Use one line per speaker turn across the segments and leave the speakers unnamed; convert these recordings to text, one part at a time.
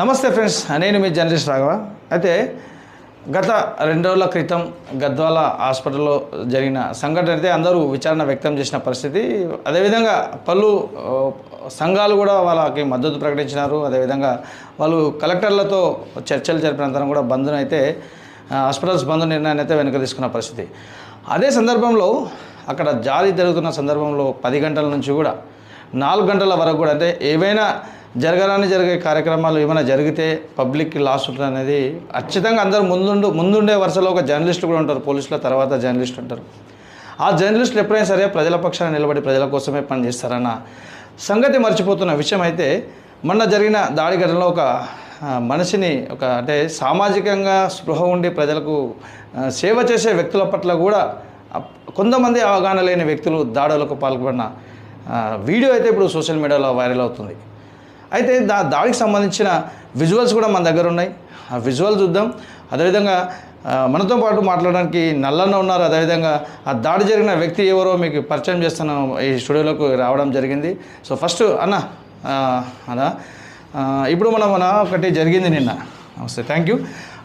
నమస్తే ఫ్రెండ్స్ నేను మీ జర్నలిస్ట్ రాఘవ. అయితే గత రెండు రోజుల క్రితం గద్వాల హాస్పిటల్లో జరిగిన సంఘటన అయితే అందరూ విచారణ వ్యక్తం చేసిన పరిస్థితి. అదేవిధంగా పలు సంఘాలు కూడా వాళ్ళకి మద్దతు ప్రకటించినారు. అదేవిధంగా వాళ్ళు కలెక్టర్లతో చర్చలు జరిపిన అనంతరం కూడా బంద్ను అయితే హాస్పిటల్స్ బంద్ నిర్ణయాన్ని అయితే వెనుక తీసుకున్న పరిస్థితి. అదే సందర్భంలో అక్కడ జారీ జరుగుతున్న సందర్భంలో పది గంటల నుంచి కూడా నాలుగు గంటల వరకు కూడా అంటే ఏవైనా జరగాలని జరిగే కార్యక్రమాలు ఏమైనా జరిగితే పబ్లిక్కి లాస్ ఉంటుంది అనేది ఖచ్చితంగా అందరూ ముందుండు ముందుండే వరుసలో ఒక జర్నలిస్ట్ కూడా ఉంటారు పోలీసుల తర్వాత జర్నలిస్ట్ ఉంటారు. ఆ జర్నలిస్టులు ఎప్పుడైనా సరే ప్రజల పక్షాన నిలబడి ప్రజల కోసమే పనిచేస్తారన్న సంగతి మర్చిపోతున్న విషయం అయితే మొన్న జరిగిన దాడి ఘటనలో ఒక మనిషిని ఒక అంటే సామాజికంగా స్పృహ ఉండి ప్రజలకు సేవ చేసే వ్యక్తుల పట్ల కూడా కొంతమంది అవగాహన లేని వ్యక్తులు దాడులకు పాల్గొన్న వీడియో అయితే ఇప్పుడు సోషల్ మీడియాలో వైరల్ అవుతుంది. అయితే దా దాడికి సంబంధించిన విజువల్స్ కూడా మన దగ్గర ఉన్నాయి. ఆ విజువల్ చూద్దాం. అదేవిధంగా మనతో పాటు మాట్లాడడానికి నల్లన్న ఉన్నారు. అదేవిధంగా ఆ దాడి జరిగిన వ్యక్తి ఎవరో మీకు పరిచయం చేస్తాను. ఈ స్టూడియోలోకి రావడం జరిగింది. సో ఫస్ట్ అన్న అన్న ఇప్పుడు మనం మన ఒకటి జరిగింది నిన్న. నమస్తే థ్యాంక్ యూ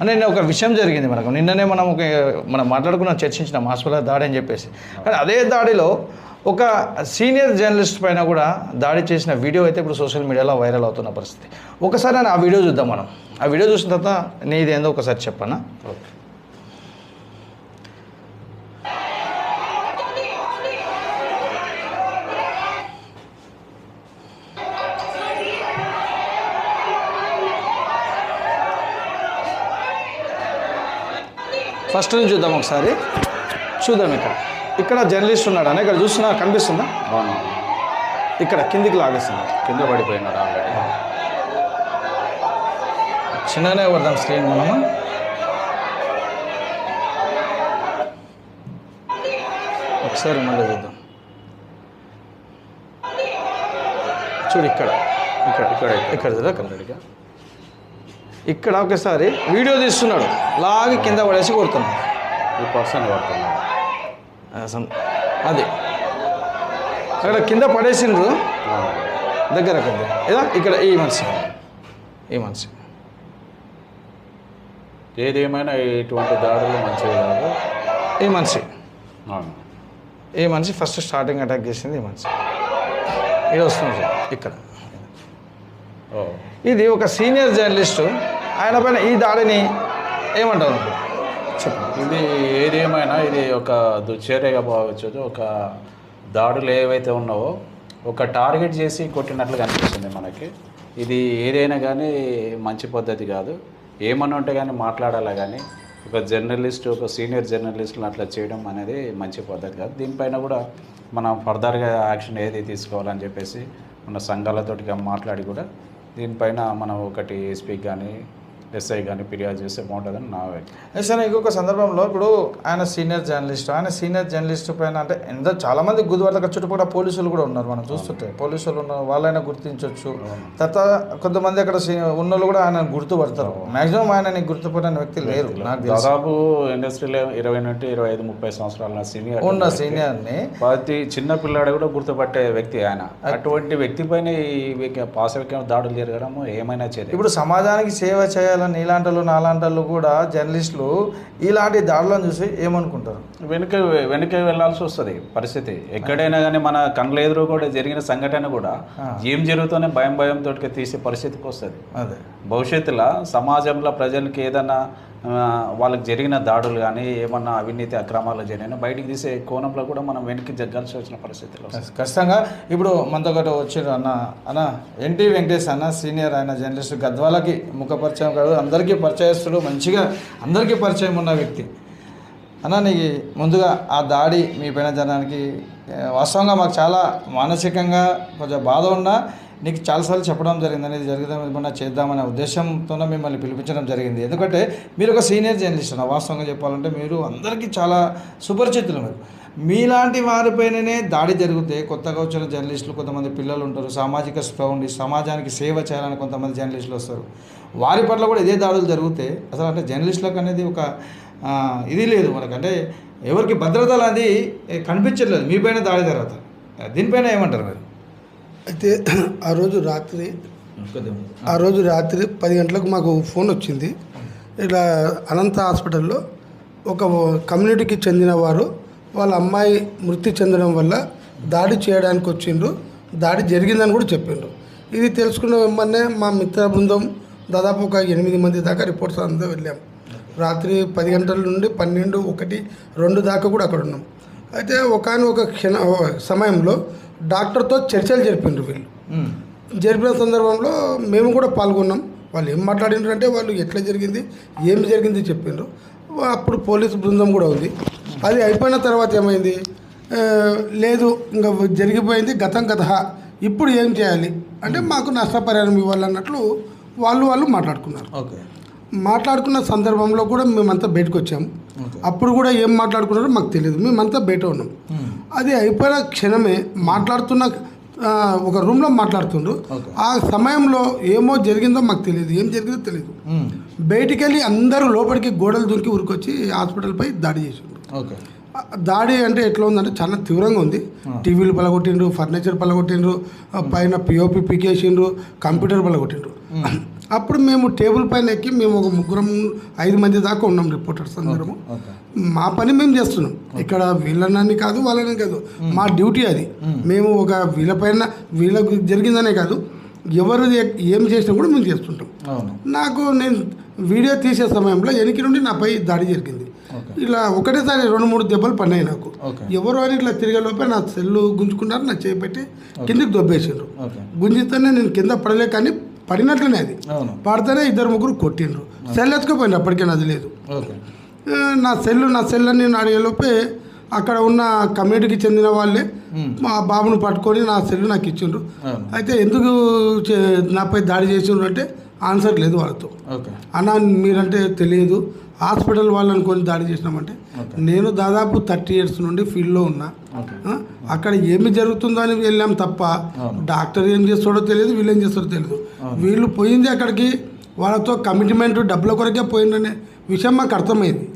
అని నిన్న ఒక విషయం జరిగింది మనకు. నిన్ననే మనం ఒక మనం మాట్లాడుకున్నాం చర్చించిన హాస్పిటల్ దాడి అని చెప్పేసి. కానీ అదే దాడిలో ఒక సీనియర్ జర్నలిస్ట్ పైన కూడా దాడి చేసిన వీడియో అయితే ఇప్పుడు సోషల్ మీడియాలో వైరల్ అవుతున్న పరిస్థితి. ఒకసారి నేను ఆ వీడియో చూద్దాం మనం. ఆ వీడియో చూసిన తర్వాత నీది ఏందో ఒకసారి చెప్పన్నా
ఓకే.
ఫస్ట్ నుంచి చూద్దాం ఒకసారి. చూద్దాం ఇక్కడ. ఇక్కడ జర్నలిస్ట్ ఉన్నాడు? అని ఇక్కడ చూస్తున్నా కనిపిస్తుందా?
అవును.
ఇక్కడ కిందికి లాగేస్తుంది
కింద పడిపోయినాడు ఆల్రెడీ.
చిన్నగానే పడదాం స్క్రీన్ మనము. ఒకసారి మళ్ళీ చూద్దాం. చూడు ఇక్కడ.
ఇక్కడ ఇక్కడ
ఇక్కడ.
ఆల్రెడీగా
ఇక్కడ ఒకసారి వీడియో తీస్తున్నాడు. లాగి కింద పడేసి కొడుతున్నాడు.
ఈ పర్సన్ పడుతున్నాడు
అసలు అది. అక్కడ కింద పడేసిండ్రు. దగ్గర కొద్ది. ఏదా ఇక్కడ ఈ మనిషి. ఈ మనిషి.
ఏదేమైనా ఇటువంటి దాడులు మంచివి కాదు.
ఈ మనిషి. ఈ మనిషి ఫస్ట్ స్టార్టింగ్ అటాక్ చేసింది ఈ మనిషి. ఇది వస్తుంది ఇక్కడ.
ఓ.
ఇది ఒక సీనియర్ జర్నలిస్టు. ఆయన పైన ఈ దాడిని? చెప్పు
ఇది ఏదేమైనా ఇది ఒక దుశ్చర్యగా భావించదు ఒక దాడులు ఏవైతే ఉన్నావో ఒక టార్గెట్ చేసి కొట్టినట్లు కనిపిస్తుంది మనకి. ఇది ఏదైనా కానీ మంచి పద్ధతి కాదు. ఏమన్నా ఉంటే కానీ మాట్లాడాలా కానీ ఒక జర్నలిస్ట్ ఒక సీనియర్ జర్నలిస్టులు అట్లా చేయడం అనేది మంచి పద్ధతి కాదు. దీనిపైన కూడా మనం ఫర్దర్గా యాక్షన్ ఏది తీసుకోవాలని చెప్పేసి మన సంఘాలతోటి మాట్లాడి కూడా దీనిపైన మనం ఒకటి ఎస్పీ కానీ ఎస్ఐ కానీ ఫిర్యాదు చేస్తే బాగుంటుందని నా
సార్ ఇంకొక సందర్భంలో ఇప్పుడు ఆయన సీనియర్ జర్నలిస్ట్ ఆయన సీనియర్ జర్నలిస్ట్ పైన అంటే ఎంత చాలా మంది గుదివాడక చుట్టుపక్కల పోలీసులు కూడా ఉన్నారు మనం చూస్తుంటే. పోలీసులు ఉన్నారు వాళ్ళైనా గుర్తించవచ్చు తర్వాత కొంతమంది అక్కడ ఉన్నోళ్ళు కూడా ఆయన గుర్తుపడతారు. మాక్సిమం ఆయన గుర్తుపడిన వ్యక్తి లేరు నాకు
దాదాపు ఇండస్ట్రీలో ఇరవై నుండి ఇరవై ఐదు ముప్పై సంవత్సరాల సీనియర్
ఉన్న సీనియర్ని
ప్రతి చిన్న పిల్లాడు కూడా గుర్తుపట్టే వ్యక్తి ఆయన. అటువంటి వ్యక్తి పైన పాశవిక్యం దాడులు జరగడం ఏమైనా చేయలేదు.
ఇప్పుడు సమాజానికి సేవ చేయాలని నీలాంటలు నాలాంటలు కూడా జర్నలిస్టులు ఇలాంటి దాడులను చూసి ఏమనుకుంటారు?
వెనుక వెనుక వెళ్ళాల్సి వస్తుంది పరిస్థితి. ఎక్కడైనా కానీ మన కండ్ల ఎదురు కూడా జరిగిన సంఘటన కూడా ఏం జరుగుతుందో భయం భయంతో తీసే పరిస్థితికి వస్తుంది.
అదే.
భవిష్యత్తులో సమాజంలో ప్రజలకి ఏదైనా వాళ్ళకి జరిగిన దాడులు కానీ ఏమన్నా అవినీతి అక్రమాలు జరిగినా బయటికి తీసే కోణంలో కూడా మనం వెనక్కి జగ్గాల్సి వచ్చిన పరిస్థితిలో.
ఖచ్చితంగా. ఇప్పుడు మనతో ఒకటి వచ్చారు అన్న అన్న ఎన్టీ వెంకటేష్ అన్న సీనియర్ ఆయన జర్నలిస్ట్ గద్వాలకి ముఖ పరిచయం కాదు అందరికీ పరిచయస్తుడు మంచిగా అందరికీ పరిచయం ఉన్న వ్యక్తి. అన్న నీకు ముందుగా ఆ దాడి మీ పైన జరగడానికి వాస్తవంగా మాకు చాలా మానసికంగా కొంచెం బాధ ఉన్నా నీకు చాలాసార్లు చెప్పడం జరిగింది అనేది జరుగుదాం చేద్దామనే ఉద్దేశంతోనే మిమ్మల్ని పిలిపించడం జరిగింది. ఎందుకంటే మీరు ఒక సీనియర్ జర్నలిస్ట్ అన్న వాస్తవంగా చెప్పాలంటే మీరు అందరికీ చాలా సుపరిచితులు మీరు. మీలాంటి వారిపైననే దాడి జరిగితే కొత్తగా వచ్చిన జర్నలిస్టులు కొంతమంది పిల్లలు ఉంటారు సామాజిక స్పృహ ఉండి సమాజానికి సేవ చేయాలని కొంతమంది జర్నలిస్టులు వస్తారు. వారి పట్ల కూడా ఇదే దాడులు జరిగితే అసలు అంటే జర్నలిస్టులకు అనేది ఒక ఇది లేదు మనకంటే ఎవరికి భద్రత అనేది కనిపించట్లేదు. మీ పైన దాడి తర్వాత. దీనిపైన ఏమంటారు మీరు?
అయితే ఆ రోజు రాత్రి ఆ రోజు రాత్రి పది గంటలకు మాకు ఫోన్ వచ్చింది. ఇట్లా అనంత హాస్పిటల్లో ఒక కమ్యూనిటీకి చెందిన వారు వాళ్ళ అమ్మాయి మృతి చెందడం వల్ల దాడి చేయడానికి వచ్చిండ్రు. దాడి జరిగిందని కూడా చెప్పిండ్రు. ఇది తెలుసుకున్న వెంబడే మా మిత్ర బృందం దాదాపు ఒక ఎనిమిది మంది దాకా రిపోర్ట్స్ అంతా వెళ్ళాం. రాత్రి పది గంటల నుండి పన్నెండు ఒకటి రెండు దాకా కూడా అక్కడ ఉన్నాం. అయితే ఒకనొక క్షణ సమయంలో డాక్టర్తో చర్చలు జరిపిండ్రు వీళ్ళు. జరిపిన సందర్భంలో మేము కూడా పాల్గొన్నాం. వాళ్ళు ఏం మాట్లాడినారు అంటే వాళ్ళు ఎట్లా జరిగింది ఏం జరిగింది చెప్పిండ్రు అప్పుడు పోలీసు బృందం కూడా ఉంది. అది అయిపోయిన తర్వాత ఏమైంది? లేదు ఇంకా జరిగిపోయింది గతం గత ఇప్పుడు ఏం చేయాలి? అంటే మాకు నష్టపరిహారం ఇవ్వాలన్నట్లు వాళ్ళు వాళ్ళు మాట్లాడుకున్నారు.
ఓకే.
మాట్లాడుకున్న సందర్భంలో కూడా మేమంతా బయటకు వచ్చాము అప్పుడు కూడా ఏం మాట్లాడుకున్నారో మాకు తెలియదు మేమంతా బయట ఉన్నాం. అది అయిపోయిన క్షణమే మాట్లాడుతున్న ఒక రూమ్లో మాట్లాడుతుండ్రు. ఆ సమయంలో ఏమో జరిగిందో మాకు తెలియదు ఏం జరిగిందో తెలియదు బయటికి వెళ్ళి అందరూ లోపలికి గోడలు దునికి ఉరికొచ్చి హాస్పిటల్పై దాడి చేసిండ్రు. దాడి అంటే ఎట్లా ఉందంటే చాలా తీవ్రంగా ఉంది. టీవీలు పలగొట్టిండ్రు ఫర్నిచర్ పలగొట్టిండ్రు పైన పిఓపి పీకేసిండ్రు కంప్యూటర్ పలగొట్టిండ్రు. అప్పుడు మేము టేబుల్ పైన ఎక్కి మేము ఒక ముగ్గురం ఐదు మంది దాకా ఉన్నాం రిపోర్టర్స్ అందరము. మా పని మేము చేస్తున్నాం. ఇక్కడ వీళ్ళనని కాదు వాళ్ళని కాదు. మా డ్యూటీ అది. మేము. ఒక వీళ్ళపైన వీళ్ళకు జరిగిందనే కాదు ఎవరు ఏ- చేసినా కూడా మేము చేస్తుంటాం. నాకు నేను వీడియో తీసే సమయంలో వెనక నుండి నాపై దాడి జరిగింది. ఇలా ఒకటేసారి రెండు మూడు దెబ్బలు పడినాయి నాకు. ఎవరు అని ఇట్లా తిరిగే లోపే నా సెల్లు గుంజుకున్నారు నా చేయి పెట్టి కిందికి దొబ్బేసిండ్రు.
ఓకే.
గుంజితేనే నేను కింద పడలే కానీ పడినట్లనే అది. పడితేనే ఇద్దరు ముగ్గురు కొట్టిండ్రు. సెల్ ఎత్తుకుపోయింది అప్పటికే నాది లేదు. నా సెల్లు నా సెల్ అని నేను అడిగేలోపే అక్కడ ఉన్న కమ్యూనిటీకి చెందిన వాళ్ళే మా బాబును పట్టుకొని నా సెల్లు నాకు ఇచ్చిండ్రు. అయితే ఎందుకు నాపై దాడి చేసిండ్రు అంటే ఆన్సర్ లేదు వాళ్ళతో. అన్న మీరంటే తెలియదు. హాస్పిటల్ వాళ్ళు అనుకొని దాడి చేసినామంటే నేను దాదాపు థర్టీ ఇయర్స్ నుండి ఫీల్డ్లో ఉన్నా. అక్కడ ఏమి జరుగుతుందో అని వెళ్ళాం తప్ప డాక్టర్ ఏం చేస్తాడో తెలియదు వీళ్ళు ఏం చేస్తాడో తెలియదు. వీళ్ళు పోయింది అక్కడికి వాళ్ళతో కమిట్మెంట్ డబ్బుల కొరకే పోయిందనే విషయం మాకు అర్థమైంది.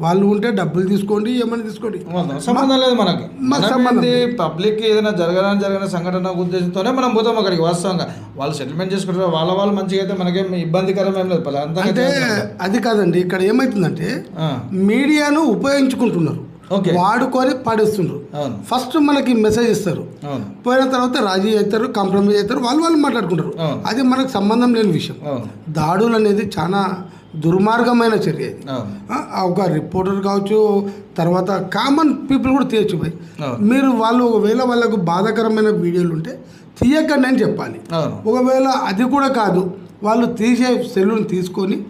వాళ్ళు ఉంటే డబ్బులు తీసుకోండి ఏమైనా తీసుకోండి.
సంబంధం- లేదు మనకి.
మాకు
మనం
సంబంధం
ఏంది, పబ్లిక్ ఏదైనా జరగడానికి జరిగిన సంఘటన ఉద్దేశంతోనే మనం పోతాం అక్కడికి వాస్తవంగా. వాళ్ళు సెటిల్మెంట్ చేసుకుంటారు వాళ్ళ వాళ్ళు మంచిగా అయితే మనకేం ఇబ్బందికరం ఏం లేదు.
అంటే. అది కాదండి ఇక్కడ ఏమవుతుందంటే మీడియాను ఉపయోగించుకుంటున్నారు.
ఓకే.
వాడుకొని పాడేస్తున్నారు
అవును.
ఫస్ట్ మనకి మెసేజ్ ఇస్తారు. పోయిన తర్వాత రాజీ అవుతారు కాంప్రమైజ్ అవుతారు వాళ్ళు వాళ్ళు మాట్లాడుకుంటారు. అది మనకు సంబంధం లేని విషయం. దాడులు అనేది చాలా దుర్మార్గమైన చర్య. ఒక రిపోర్టర్ కావచ్చు తర్వాత కామన్ పీపుల్ కూడా తీయచ్చు
అవును.
మీరు వాళ్ళు ఒకవేళ వాళ్ళకు బాధాకరమైన వీడియోలు ఉంటే తీయకండి అని చెప్పాలి. ఒకవేళ అది కూడా కాదు వాళ్ళు తీసే సెల్లుని తీసుకొని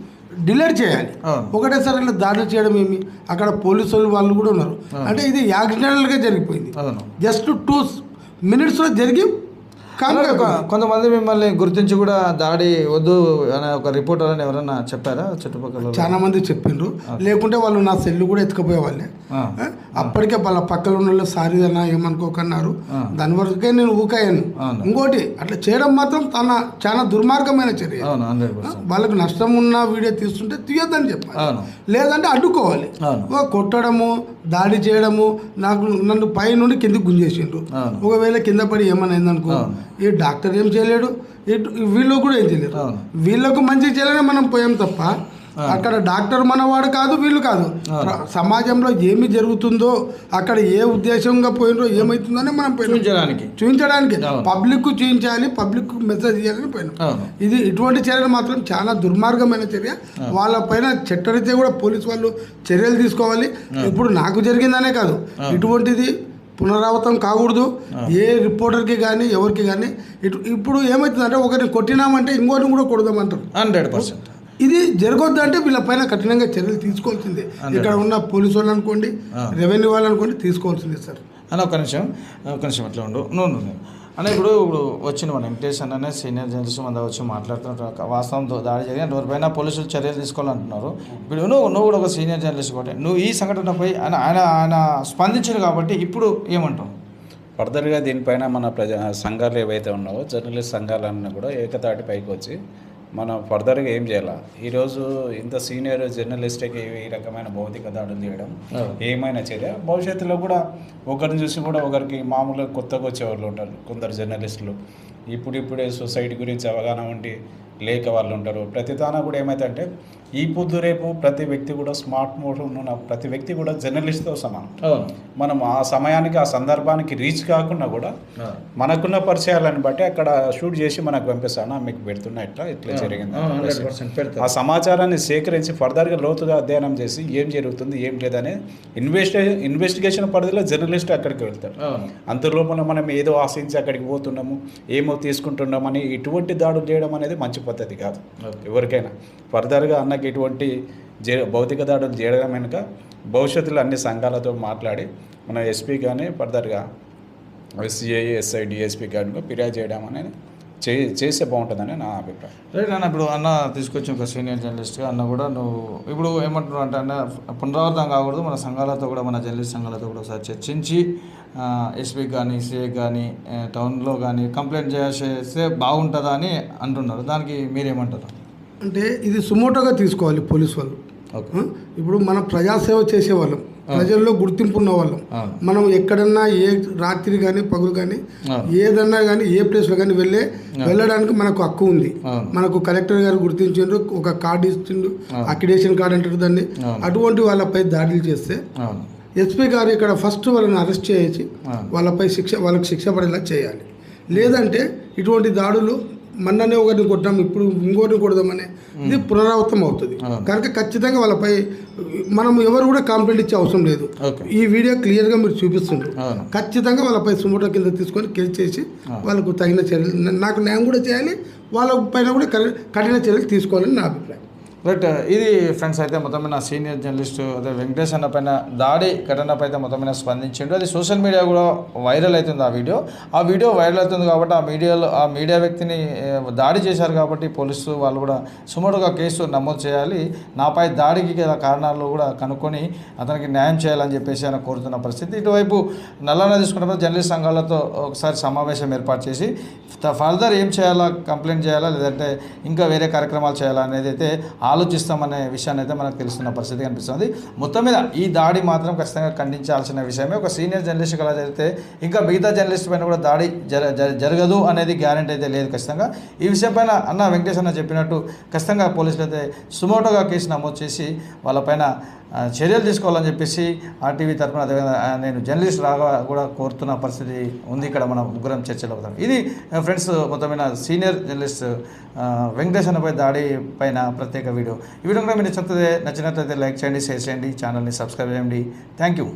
డిలీట్ చేయాలి. ఒకటేసారి ఇట్లా దాడులు చేయడం ఏమి? అక్కడ పోలీసు వాళ్ళు వాళ్ళు కూడా ఉన్నారు. అంటే ఇది యాక్సిడెంటల్గా జరిగిపోయింది. జస్ట్ టూ మినిట్స్లో జరిగి
కొంతమంది మిమ్మల్ని గుర్తించి కూడా దాడి వద్దు అనే ఒక రిపోర్టర్ అని ఎవరైనా చెప్పారా చుట్టుపక్కల?
చాలా మంది చెప్పిండ్రు. లేకుంటే వాళ్ళు నా సెల్లు కూడా ఎత్తుకుపోయే వాళ్ళే అప్పటికే వాళ్ళ పక్కన ఉన్న వాళ్ళు సారీ అన్న ఏమనుకోకన్నారు దాని వరకే నేను ఊకాయాను. ఇంకోటి అట్లా చేయడం మాత్రం తన చాలా దుర్మార్గమైన చర్య. వాళ్ళకి నష్టం ఉన్న వీడియో తీస్తుంటే తీయొద్దని చెప్పాలి. లేదంటే అడ్డుకోవాలి. కొట్టడము దాడి చేయడము నాకు నన్ను పై నుండి కిందికి గుంజేసిండ్రు. ఒకవేళ కింద పడి ఏమైనా అయిందనుకో. ఈ డాక్టర్ ఏం చేయలేడు? వీళ్ళు కూడా ఏం చేయలేరు. వీళ్ళకు మంచి చేయలేనే మనం పోయాం తప్ప అక్కడ డాక్టర్ మనవాడు కాదు వీళ్ళు కాదు. సమాజంలో ఏమి జరుగుతుందో అక్కడ ఏ ఉద్దేశంగా పోయినరో ఏమవుతుందనే మనం పోయినాం.
చూపించడానికి.
చూపించడానికి. పబ్లిక్ చూపించాలి పబ్లిక్ మెసేజ్ ఇవ్వాలని పోయినాం. ఇది ఇటువంటి చర్యలు మాత్రం చాలా దుర్మార్గమైన చర్య. వాళ్ళ పైన చట్టరీత్యా కూడా పోలీసు వాళ్ళు చర్యలు తీసుకోవాలి. ఇప్పుడు నాకు జరిగిందనే కాదు. ఇటువంటిది పునరావృతం కాకూడదు. ఏ రిపోర్టర్కి కానీ ఎవరికి కానీ ఇటు ఇప్పుడు ఏమవుతుందంటే ఒకరిని కొట్టినామంటే ఇంకోటిని కూడా కొడదామంటారు.
Hundred percent.
ఇది జరగొద్దు అంటే వీళ్ళ పైన కఠినంగా చర్యలు తీసుకోవాల్సిందే. ఇక్కడ ఉన్న పోలీసు వాళ్ళు అనుకోండి రెవెన్యూ వాళ్ళు అనుకోండి తీసుకోవాల్సిందే సార్.
అన్న ఒక నిమిషం. ఒక నిమిషం అట్లా ఉండు. నువ్వు. అన్న ఇప్పుడు ఇప్పుడు వచ్చిన మన వెంకటేష్ అన్ననే సీనియర్ జర్నలిస్ట్ మన వచ్చి మాట్లాడుతున్నారు వాస్తవంతో దాడి జరిగిన ఎవరిపైన పోలీసులు చర్యలు తీసుకోవాలంటున్నారు. ఇప్పుడు నువ్వు నువ్వు కూడా ఒక సీనియర్ జర్నలిస్ట్ కాబట్టి నువ్వు ఈ సంఘటనపై ఆయన ఆయన ఆయన స్పందించారు కాబట్టి ఇప్పుడు ఏమంటావు?
ఫర్దర్గా దీనిపైన మన ప్రజా సంఘాలు ఏవైతే ఉన్నావో జర్నలిస్ట్ సంఘాలన్నీ కూడా ఏకతాటి పైకి వచ్చి మనం ఫర్దర్గా ఏం చేయాలి? ఈరోజు ఇంత సీనియర్ జర్నలిస్ట్కి ఈ రకమైన భౌతిక దాడులు చేయడం ఏమైనా చర్య భవిష్యత్తులో కూడా ఒకరిని చూసి కూడా ఒకరికి మామూలుగా కొత్తగా వచ్చేవాళ్ళు ఉంటారు కొందరు జర్నలిస్టులు ఇప్పుడిప్పుడే సొసైటీ గురించి అవగాహన ఉండి లేక వాళ్ళు ఉంటారు. ప్రతి దానా కూడా ఏమైందంటే ఈ పొద్దు రేపు ప్రతి వ్యక్తి కూడా స్మార్ట్ మోడ్ ఉన్న ప్రతి వ్యక్తి కూడా జర్నలిస్ట్తో సమానం. మనం ఆ సమయానికి ఆ సందర్భానికి రీచ్ కాకుండా కూడా మనకున్న పరిచయాలను బట్టి అక్కడ షూట్ చేసి మనకు పంపిస్తాను. మీకు పెడుతున్నా ఇట్లా ఇట్లా జరిగింది ఆ సమాచారాన్ని సేకరించి ఫర్దర్గా లోతుగా అధ్యయనం చేసి ఏం జరుగుతుంది ఏం లేదని ఇన్వెస్టే ఇన్వెస్టిగేషన్ పరిధిలో జర్నలిస్ట్ అక్కడికి వెళ్తారు
అవును
అంతలోపల మనం ఏదో ఆశించి అక్కడికి పోతున్నాము ఏమో తీసుకుంటున్నామని ఇటువంటి దాడులు చేయడం అనేది మంచి పద్ధతి కాదు. ఎవరికైనా. ఫర్దర్గా అన్నకి ఇటువంటి జే భౌతిక దాడులు చేయడం వెనుక భవిష్యత్తులో అన్ని సంఘాలతో మాట్లాడి మన ఎస్పీ కానీ ఫర్దర్గా సిఐ ఎస్ఐ డిఎస్పీ కానీ ఫిర్యాదు చేయడం అనేది చే చేస్తే బాగుంటుందని నా అభిప్రాయం.
రైట్ అన్న ఇప్పుడు అన్న తీసుకొచ్చి ఒక సీనియర్ జర్నలిస్ట్గా అన్న కూడా నువ్వు ఇప్పుడు ఏమంటున్నావు అంటే అన్న పునరావృతం కాకూడదు మన సంఘాలతో కూడా మన జర్నలిస్ట్ సంఘాలతో కూడా ఒకసారి చర్చించి ఎస్పీ కానీ సిఐ కానీ టౌన్లో కానీ కంప్లైంట్ చేసేస్తే బాగుంటుందా అని అంటున్నారు. దానికి మీరేమంటారు?
అంటే ఇది సుమోటోగా తీసుకోవాలి పోలీస్ వాళ్ళు? ఇప్పుడు మనం ప్రజాసేవ చేసేవాళ్ళం ప్రజల్లో గుర్తింపు ఉన్న వాళ్ళం. మనం ఎక్కడన్నా ఏ రాత్రి కానీ పగులు కానీ. ఏదన్నా కానీ ఏ ప్లేస్లో కానీ వెళ్ళే వెళ్ళడానికి మనకు హక్కు ఉంది. మనకు కలెక్టర్ గారు గుర్తించిండ్రు ఒక కార్డు ఇచ్చిండు అక్రిడేషన్ కార్డు అంటారు దాన్ని. అటువంటి వాళ్ళపై దాడులు చేస్తే ఎస్పీ గారు ఇక్కడ ఫస్ట్ వాళ్ళని అరెస్ట్ చేసి. వాళ్ళపై శిక్ష వాళ్ళకి శిక్ష పడేలా చేయాలి లేదంటే ఇటువంటి దాడులు మొన్ననే ఒకరిని కొట్టాం ఇప్పుడు ఇంకోటిని కొడదామని. ఇది పునరావృతం అవుతుంది. కనుక ఖచ్చితంగా వాళ్ళపై మనం ఎవరు కూడా కంప్లైంట్ ఇచ్చే అవసరం లేదు. ఈ వీడియో క్లియర్గా మీరు చూపిస్తుండ్రు. ఖచ్చితంగా వాళ్ళపై సుమోటో కింద తీసుకొని కేసు చేసి వాళ్ళకు తగిన చర్యలు నాకు న్యాయం కూడా చేయాలి వాళ్ళ పైన కూడా కఠి- కఠిన చర్యలు తీసుకోవాలని నా అభిప్రాయం.
రైట్ uh, ఇది ఫ్రెండ్స్ అయితే మొత్తం సీనియర్ జర్నలిస్ట్ అదే వెంకటేష్ అన్న పైన దాడి ఘటనపై అయితే మొత్తమైన స్పందించిండు. అది సోషల్ మీడియా కూడా వైరల్ అవుతుంది ఆ వీడియో ఆ వీడియో వైరల్ అవుతుంది కాబట్టి ఆ మీడియాలో ఆ మీడియా వ్యక్తిని దాడి చేశారు కాబట్టి పోలీసు వాళ్ళు కూడా సుమారుగా కేసు నమోదు చేయాలి. నాపై దాడికి గల కారణాలు కూడా కనుక్కొని అతనికి న్యాయం చేయాలని చెప్పేసి ఆయన కోరుతున్న పరిస్థితి. ఇటువైపు నల్లన తీసుకున్నప్పుడు జర్నలిస్ట్ సంఘాలతో ఒకసారి సమావేశం ఏర్పాటు చేసి ఫర్దర్ ఏం చేయాలా కంప్లైంట్ చేయాలా లేదంటే ఇంకా వేరే కార్యక్రమాలు చేయాలా అనేది అయితే ఆలోచిస్తామనే విషయాన్ని అయితే మనకు తెలుస్తున్న పరిస్థితి కనిపిస్తుంది. మొత్తం మీద ఈ దాడి మాత్రం ఖచ్చితంగా ఖండించాల్సిన విషయమే. ఒక సీనియర్ జర్నలిస్ట్ అలా జరిగితే ఇంకా మిగతా జర్నలిస్ట్ పైన కూడా దాడి జర జరగదు అనేది గ్యారంటీ అయితే లేదు ఖచ్చితంగా. ఈ విషయం పైన అన్న వెంకటేష్ అన్న చెప్పినట్టు ఖచ్చితంగా పోలీసులు అయితే సుమోటోగా కేసు నమోదు చేసి వాళ్ళపైన చర్యలు తీసుకోవాలని చెప్పేసి ఆర్టీవీ తరఫున అదేవిధంగా నేను జర్నలిస్ట్ రాగా కూడా కోరుతున్న పరిస్థితి ఉంది ఇక్కడ మనం ముగ్గురం చర్చలో అవుతాం ఇది ఫ్రెండ్స్ మొత్తమైన సీనియర్ జర్నలిస్ట్ వెంకటేశ్వరపై దాడి పైన ప్రత్యేక వీడియో. ఈ వీడియో కూడా మీరు నచ్చినట్లయితే నచ్చినట్లయితే లైక్ చేయండి షేర్ చేయండి ఛానల్ని సబ్స్క్రైబ్ చేయండి. Thank you